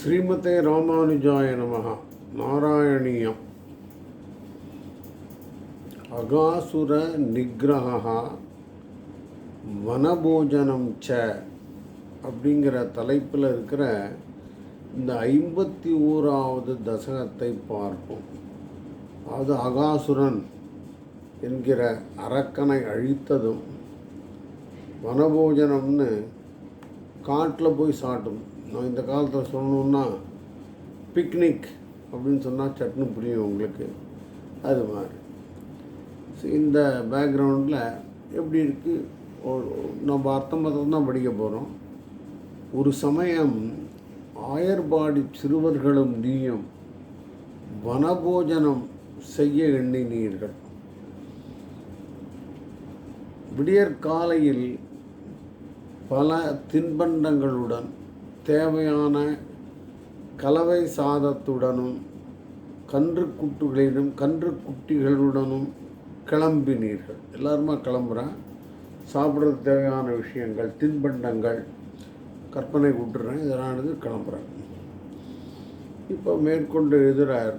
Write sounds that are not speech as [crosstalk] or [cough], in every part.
ஸ்ரீமதே ராமானுஜாய நமகா நாராயணீயம். அகாசுர நிகிரகா வனபோஜனம் ச. அப்படிங்கிற தலைப்பில் இருக்கிற இந்த ஐம்பத்தி ஓராவது தசகத்தை பார்ப்போம். அது அகாசுரன் என்கிற அரக்கனை அழித்ததும் வனபோஜனம்னு காட்டில் போய் சாட்டும். நான் இந்த காலத்தில் சொல்லணுன்னா பிக்னிக் அப்படின்னு சொன்னால் சட்னு புரியும் உங்களுக்கு. அது மாதிரி. இந்த பேக்ரவுண்டில் எப்படி இருக்குது நம்ம அர்த்தம் பார்த்து தான் படிக்க போகிறோம் ஒரு சமயம் ஆயர்பாடி சிறுவர்களும் நீயும் வனபோஜனம் செய்ய எண்ணினீர்கள். விடியற்காலையில் பல தின்பண்டங்களுடன் தேவையான கலவை சாதத்துடனும் கன்று கன்றுக்குட்டிகளுடனும் கன்று குட்டிகளுடனும் கிளம்பினீர்கள். எல்லாருமா கிளம்புறேன். சாப்பிட்றதுக்கு தேவையான விஷயங்கள் தின்பண்டங்கள் கற்பனை விட்டுறேன் இதனானது கிளம்புறேன். இப்போ மேற்கொண்டு எதிரார்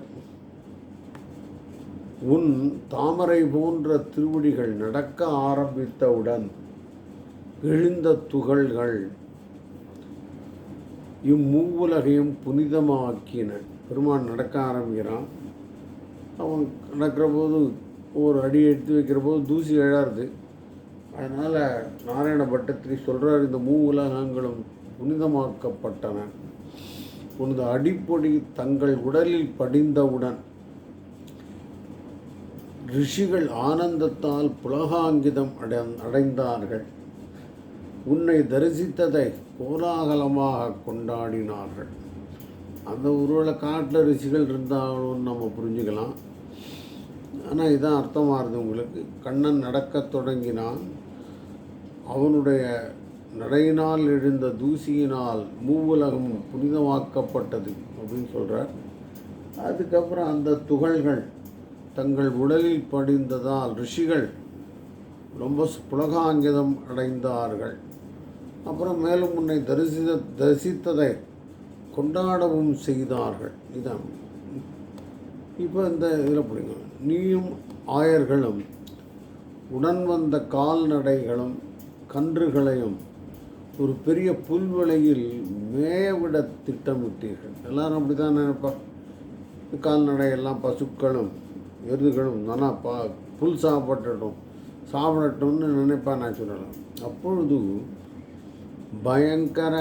உன் தாமரை போன்ற திருவடிகள் நடக்க ஆரம்பித்தவுடன் எழுந்த துகள்கள் இம்மூவுலகையும் புனிதமாக்கின. பெருமான் நடக்க ஆரம்பிக்கிறான். அவன் நடக்கிற போது ஒரு அடி எடுத்து வைக்கிற போது தூசி எழாருது அதனால் நாராயண பட்டத்திரி சொல்கிறார் இந்த மூ உலகங்களும் புனிதமாக்கப்பட்டன. உனது அடிப்பொடி தங்கள் உடலில் படிந்தவுடன் ரிஷிகள் ஆனந்தத்தால் புலகாங்கிதம் அடை அடைந்தார்கள். உன்னை தரிசித்ததை கோலாகலமாக கொண்டாடினார்கள். அந்த ஒருவேளை காட்டில் ரிஷிகள் இருந்தாலும் நம்ம புரிஞ்சுக்கலாம். ஆனால் இதான் அர்த்தமாகுது உங்களுக்கு. கண்ணன் நடக்கத் தொடங்கினான். அவனுடைய நடையினால் எழுந்த தூசியினால் மூவுலகம் புனிதமாக்கப்பட்டது அப்படின்னு சொல்கிறார் அதுக்கப்புறம் அந்த துகள்கள் தங்கள் உடலில் படிந்ததால் ரிஷிகள் ரொம்ப புலகாங்கிதம் அடைந்தார்கள். அப்புறம் மேலும் உன்னை தரிசித்த தரிசித்ததை கொண்டாடவும் செய்தார்கள். இதான். இப்போ இந்த இதில் பிடிங்க நீயும் ஆயர்களும் உடன் வந்த கால்நடைகளும் கன்றுகளையும் ஒரு பெரிய புல்வெளியில் மேயவிட திட்டமிட்டீர்கள். எல்லாரும் அப்படி தான் நினைப்பா கால்நடை எல்லாம் பசுக்களும் எருதுகளும் நல்லா பா புல் சாப்பிட்டுட்டும் சாப்பிடட்டும்னு நினைப்பா நான் சொல்லலாம். அப்பொழுது பயங்கர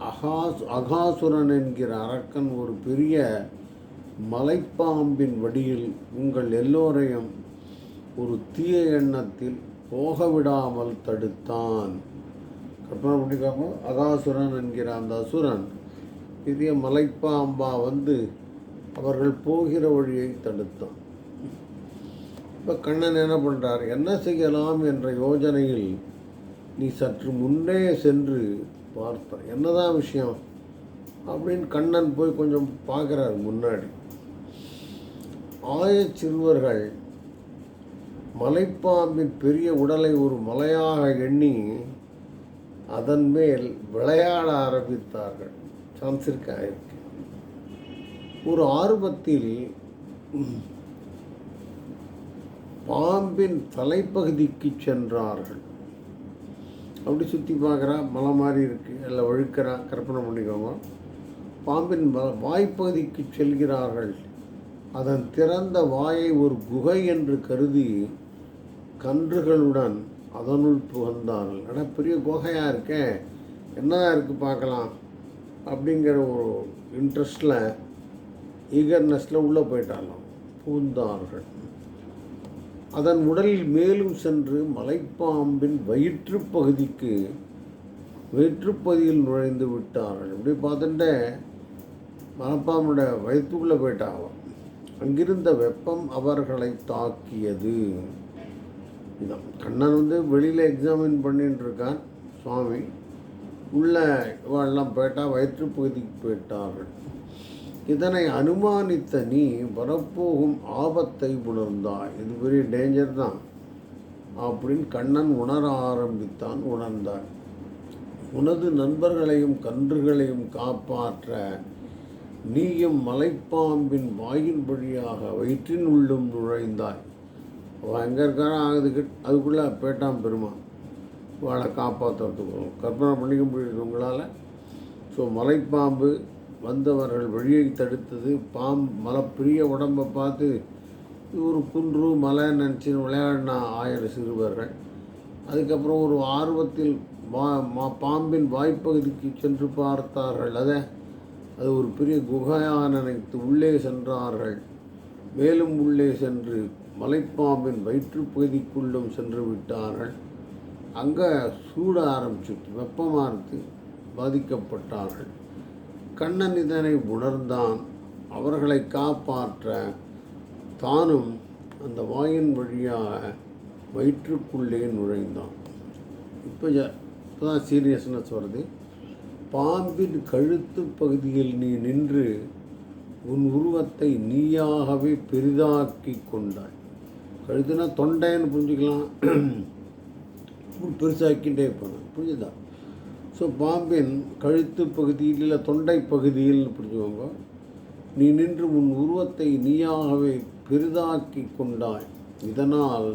அகாஸ் அகாசுரன் என்கிற அரக்கன் ஒரு பெரிய மலைப்பாம்பின் வடியில் உங்கள் எல்லோரையும் ஒரு தீய எண்ணத்தில் போக விடாமல் தடுத்தான். கற்பனை பண்ணிக்காம அகாசுரன் என்கிற அந்த அசுரன் பெரிய மலைப்பாம்பா வந்து அவர்கள் போகிற வழியை தடுத்தான். இப்போ கண்ணன் என்ன பண்ணுறார் என்ன செய்யலாம் என்ற யோஜனையில் நீ சற்று முன்னே சென்று பார்த்த என்னதான் விஷயம்? அப்படின்னு கண்ணன் போய் கொஞ்சம் பார்க்குறார் முன்னாடி. ஆயச் சிறுவர்கள் மலைப்பாம்பின் பெரிய உடலை ஒரு மலையாக எண்ணி அதன் மேல் விளையாட ஆரம்பித்தார்கள். சான்ஸ் இருக்கா? ஒரு ஆர்வத்தில் பாம்பின் தலைப்பகுதிக்கு சென்றார்கள். அப்படி சுற்றி பார்க்குறா மலை மாதிரி இருக்குது எல்லாம் வழுக்கிறா கற்பனை பண்ணிக்கோங்க. பாம்பின் மல வாய்ப்பகுதிக்கு செல்கிறார்கள். அதன் திறந்த வாயை ஒரு குகை என்று கருதி கன்றுகளுடன் அதனுள் புகழ்ந்தார்கள் ஆனால் பெரிய குகையாக இருக்கே. என்னதான் இருக்குது பார்க்கலாம். அப்படிங்கிற ஒரு இன்ட்ரெஸ்டில் ஈகர்னஸில் உள்ளே போயிட்டாலும் புகுந்தார்கள். அதன் உடலில் மேலும் சென்று மலைப்பாம்பின் வயிற்று பகுதிக்கு வயிற்றுப்பகுதியில் நுழைந்து விட்டார்கள். இப்படி பார்த்துட்டு மலைப்பாம்புடைய வயிற்றுக்குள்ளே போயிட்டாங்க. அங்கிருந்த வெப்பம் அவர்களை தாக்கியது. இதான். கண்ணன் வந்து வெளியில் எக்ஸாமின் பண்ணிட்டு இருக்கான். சுவாமி. உள்ள இவெல்லாம் போயிட்டா வயிற்றுப்பகுதிக்கு போயிட்டார்கள். இதனை அனுமானித்த நீ வரப்போகும் ஆபத்தை உணர்ந்தாய். இது பெரிய டேஞ்சர் தான். அப்படின்னு கண்ணன் உணர ஆரம்பித்தான் உணர்ந்தார். உனது நண்பர்களையும் கன்றுகளையும் காப்பாற்ற நீயும் மலைப்பாம்பின் வாயின் வழியாக வயிற்றின் உள்ளும் நுழைந்தாய். அவன் எங்கே இருக்காரோ அதுக்கு அதுக்குள்ளே பேட்டாம் பெருமான். வாழை காப்பாற்றுறதுக்கு கற்பனை பண்ணிக்க முடியுது உங்களால். ஸோ மலைப்பாம்பு வந்தவர்கள் வழியை தடுத்தது. பாம்பு மலப்பிரிய உடம்பை பார்த்து ஒரு குன்று மலை நினச்சின்னு விளையாடினா ஆயிரம் சிறுவர்கள். அதுக்கப்புறம் ஒரு ஆர்வத்தில் மா மா பாம்பின் வாய்ப்பகுதிக்கு சென்று பார்த்தார்கள். அதை அது ஒரு பெரிய குகையாக நினைத்து உள்ளே சென்றார்கள். மேலும் உள்ளே சென்று மலைப்பாம்பின் வயிற்றுப்பகுதிக்குள்ளும் சென்று விட்டார்கள். அங்கே சூட ஆரம்பிச்சுட்டு வெப்பமாக இருந்து பாதிக்கப்பட்டார்கள். கண்ணன் இதனை உணர்ந்தான் அவர்களை காப்பாற்ற தானும் அந்த வாயின் வழியாக வயிற்றுக்குள்ளே நுழைந்தான். இப்போ இப்போ தான் சீரியஸ்னஸ் வருது பாம்பின் கழுத்து பகுதியில் நீ நின்று உன் உருவத்தை நீயாகவே பெரிதாக்கி கொண்டாய். கழுத்துனா தொண்டைன்னு புரிஞ்சுக்கலாம். [clears throat] பெருசாக்கிட்டே போனேன். புரிஞ்சுதா? ஸோ பாம்பின் கழுத்து பகுதியில் இல்லை தொண்டை பகுதியில் பிடிச்சவங்க நீ நின்று உன் உருவத்தை நீயாகவே பெரிதாக்கி கொண்டாய். இதனால்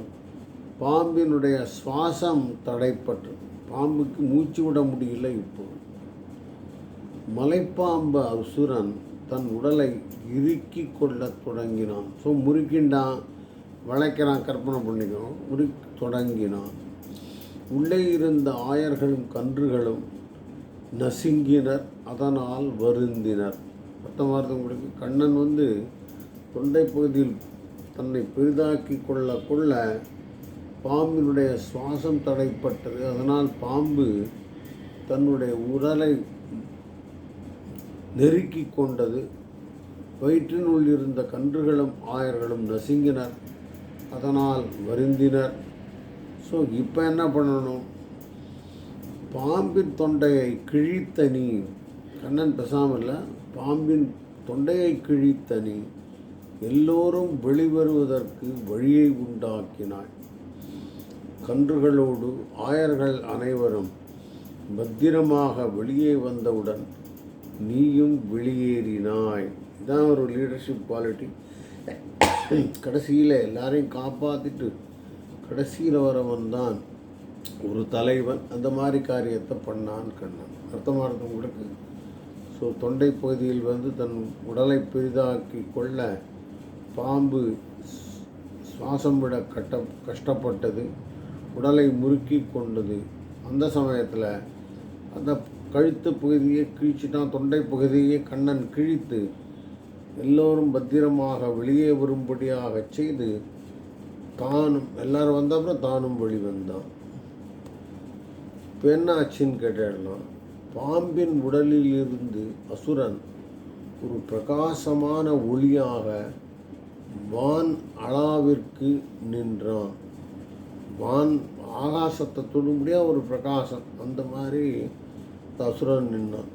பாம்பினுடைய சுவாசம் தடைப்பட்டு பாம்புக்கு மூச்சு விட முடியல இப்போ. மலைப்பாம்பு அசுரன் தன் உடலை இறுக்கி கொள்ளத் தொடங்கினான். ஸோ முறுக்கின்றான் வளைக்கிறான் கற்பனை பண்ணிக்கணும் முறுக்கி தொடங்கினான். உள்ளே இருந்த ஆயர்களும் கன்றுகளும் நசுங்கினர் அதனால் வருந்தினர். அர்த்தமாகிறது உங்களுக்கு. கண்ணன் வந்து தொண்டை பகுதியில் தன்னை பெரிதாக்கி கொள்ள கொள்ள பாம்பினுடைய சுவாசம் தடைப்பட்டது. அதனால் பாம்பு தன்னுடைய உடலை நெருக்கி கொண்டது. வயிற்றினுள் இருந்த கன்றுகளும் ஆயர்களும் நசுங்கினர் அதனால் வருந்தினர். ஸோ இப்போ என்ன பண்ணணும்? பாம்பின் தொண்டையை கிழித்த நீ கண்ணன் பெசாமல் பாம்பின் தொண்டையை கிழித்த நீ எல்லோரும் வெளிவருவதற்கு வழியை உண்டாக்கினாய். கன்றுகளோடு ஆயர்கள் அனைவரும் பத்திரமாக வெளியே வந்தவுடன் நீயும் வெளியேறினாய். இதான் ஒரு லீடர்ஷிப் குவாலிட்டி கடைசியில் எல்லாரையும் காப்பாற்றிட்டு கடைசியில் வரவன் தான் ஒரு தலைவன். அந்த மாதிரி காரியத்தை பண்ணான் கண்ணன். அர்த்தமானது உங்களுக்கு? ஸோ தொண்டை பகுதியில் வந்து தன் உடலை பெரிதாக்கி கொள்ள பாம்பு சுவாசம் விட கட்ட கஷ்டப்பட்டது. உடலை முறுக்கி கொண்டது. அந்த சமயத்தில் அந்த கழுத்து பகுதியை கிழிச்சிட்டான். தொண்டை பகுதியை கண்ணன் கிழித்து எல்லோரும் பத்திரமாக வெளியே வரும்படியாக செய்து தானும் எல்லாரும் வந்த அப்புறம் தானும் வெளிவந்தான் இப்போ என்ன ஆச்சுன்னு கேட்டாடலாம் பாம்பின் உடலில் இருந்து அசுரன் ஒரு பிரகாசமான ஒளியாக வான் அளாவிற்கு நின்றான். வான் ஆகாசத்தை தொடும்படியாக ஒரு பிரகாசம். அந்த மாதிரி அசுரன் நின்றான்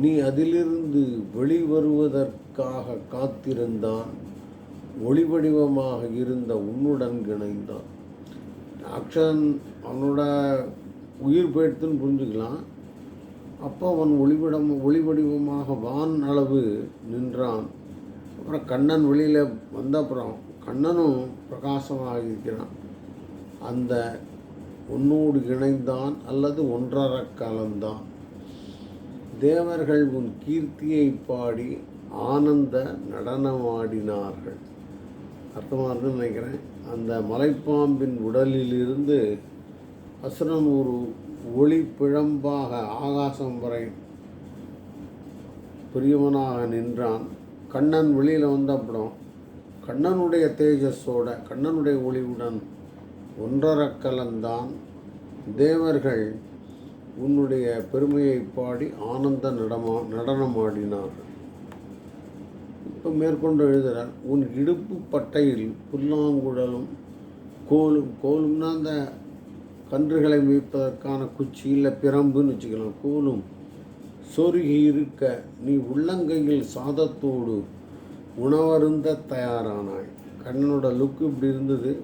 நீ அதிலிருந்து வெளிவருவதற்காக காத்திருந்தான். ஒளி வடிவமாக இருந்த உன்னுடன் இணைந்தான். ராட்சன் அவனோட உயிர் போயிடுத்துன்னு புரிஞ்சுக்கலாம். அப்போ அவன் ஒளிவிடம் ஒளி வடிவமாக வான் அளவு நின்றான். அப்புறம் கண்ணன் வெளியில் வந்த அப்புறம் கண்ணனும் பிரகாசமாக இருக்கிறான். அந்த உன்னோடு இணைந்தான் அல்லது ஒன்றர கலந்தான் தேவர்கள் உன் கீர்த்தியை பாடி ஆனந்த நடனமாடினார்கள். அர்த்தமாக இருக்குன்னு நினைக்கிறேன். அந்த மலைப்பாம்பின் உடலிலிருந்து அசுரன் ஒரு ஒளி பிழம்பாக ஆகாசம் வரை பெரியவனாக நின்றான். கண்ணன் வெளியில் வந்த அப்புறம் கண்ணனுடைய தேஜஸோட கண்ணனுடைய ஒளிவுடன் ஒன்றர கலந்தான். தேவர்கள் உன்னுடைய பெருமையை பாடி ஆனந்த நடமா நடனமாடினார்கள். இப்போ மேற்கொண்டு எழுதுகிறார் உன் இடுப்பு பட்டையில் புல்லாங்குழலும் கோலும் கோலும்னா அந்த கன்றுகளை மீட்பதற்கான குச்சி இல்லை பிரம்புன்னு வச்சுக்கலாம். கோலும் சொருகி இருக்க நீ உள்ளங்கையில் சாதத்தோடு உணவருந்த தயாரானாய். கண்ணனோட லுக்கு இப்படி இருந்தது.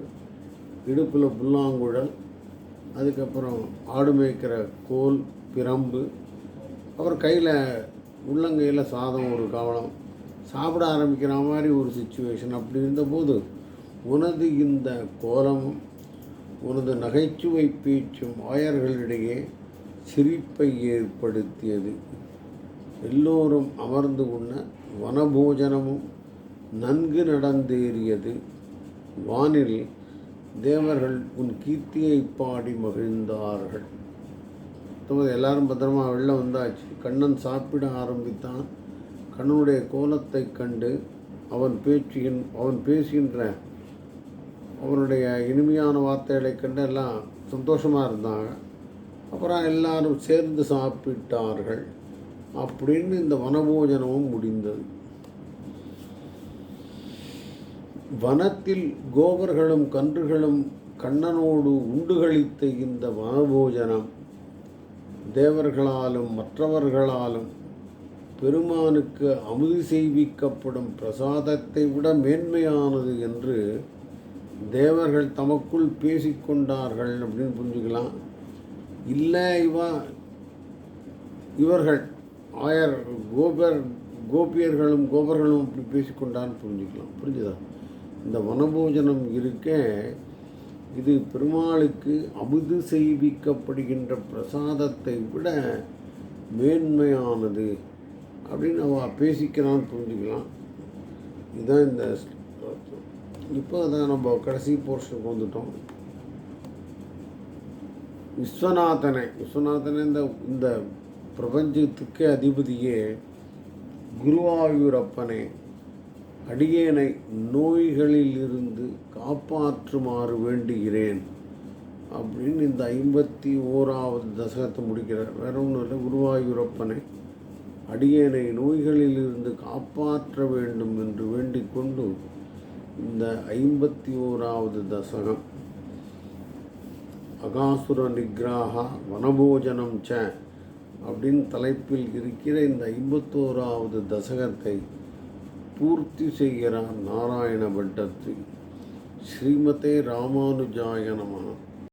இடுப்பில் புல்லாங்குழல் அதுக்கப்புறம் ஆடு மேய்க்கிற கோல் பிரம்பு. அப்புறம் கையில் உள்ளங்கையில் சாதம் ஒரு கவலம் சாப்பிட ஆரம்பிக்கிற மாதிரி ஒரு சுச்சுவேஷன் அப்படி இருந்தபோது உனது இந்த கோலமும் உனது நகைச்சுவை பேச்சும் ஆயர்களிடையே சிரிப்பை ஏற்படுத்தியது. எல்லோரும் அமர்ந்து உண்ண வனபோஜனமும் நன்கு நடந்தேறியது. வானில் தேவர்கள் உன் கீர்த்தியை பாடி மகிழ்ந்தார்கள். எல்லாரும் பத்திரமா வெளில வந்தாச்சு. கண்ணன் சாப்பிட ஆரம்பித்தான். கண்ணனுடைய கோலத்தை கண்டு அவன் பேச்சுகின் அவன் பேசுகின்ற அவனுடைய இனிமையான வார்த்தைகளை கண்டு எல்லாம் சந்தோஷமாக இருந்தாங்க. அப்புறம் எல்லாரும் சேர்ந்து சாப்பிட்டார்கள். அப்படின்னு இந்த வனபோஜனமும் முடிந்தது. வனத்தில் கோபர்களும் கன்றுகளும் கண்ணனோடு உண்டுகளித்த இந்த வனபோஜனம் தேவர்களாலும் மற்றவர்களாலும் பெருமானுக்கு அமுது செய்விக்கப்படும் பிரசாதத்தை விட மேன்மையானது என்று தேவர்கள் தமக்குள் பேசிக்கொண்டார்கள் அப்படின்னு புரிஞ்சுக்கலாம். இல்லை இவா இவர்கள் ஆயர் கோபர் கோபியர்களும் கோபர்களும் அப்படி பேசிக்கொண்டான்னு புரிஞ்சுக்கலாம். புரிஞ்சுதா? இந்த வனபோஜனம் இருக்க இது பெருமாளுக்கு அமுது செய்விக்கப்படுகின்ற பிரசாதத்தை விட மேன்மையானது. அப்படின்னு அவ பேசிக்கிறான்னு புரிஞ்சுக்கலாம். இதுதான் இந்த இப்போ தான் நம்ம கடைசி போர்ஷனுக்கு வந்துட்டோம். விஸ்வநாதனை விஸ்வநாதனை இந்த இந்த பிரபஞ்சத்துக்கே அதிபதியே குருவாயூரப்பனே. அடியேனை நோய்களிலிருந்து காப்பாற்றுமாறு வேண்டுகிறேன். அப்படின்னு இந்த ஐம்பத்தி ஓராவது தசகத்தை முடிக்கிறார். வேற ஒன்றும் இல்லை குருவாயூரப்பனை. அடியேனை நோய்களிலிருந்து காப்பாற்ற வேண்டும் என்று வேண்டிக் கொண்டு இந்த ஐம்பத்தி ஓராவது தசகம். அகாசுர நிகிராகா வனபோஜனம் ச அப்படின்னு தலைப்பில் இருக்கிற இந்த ஐம்பத்தோராவது தசகத்தை பூர்த்தி செய்கிறார் நாராயண பட்டத்தில் ஸ்ரீமதே ராமானுஜாய நமः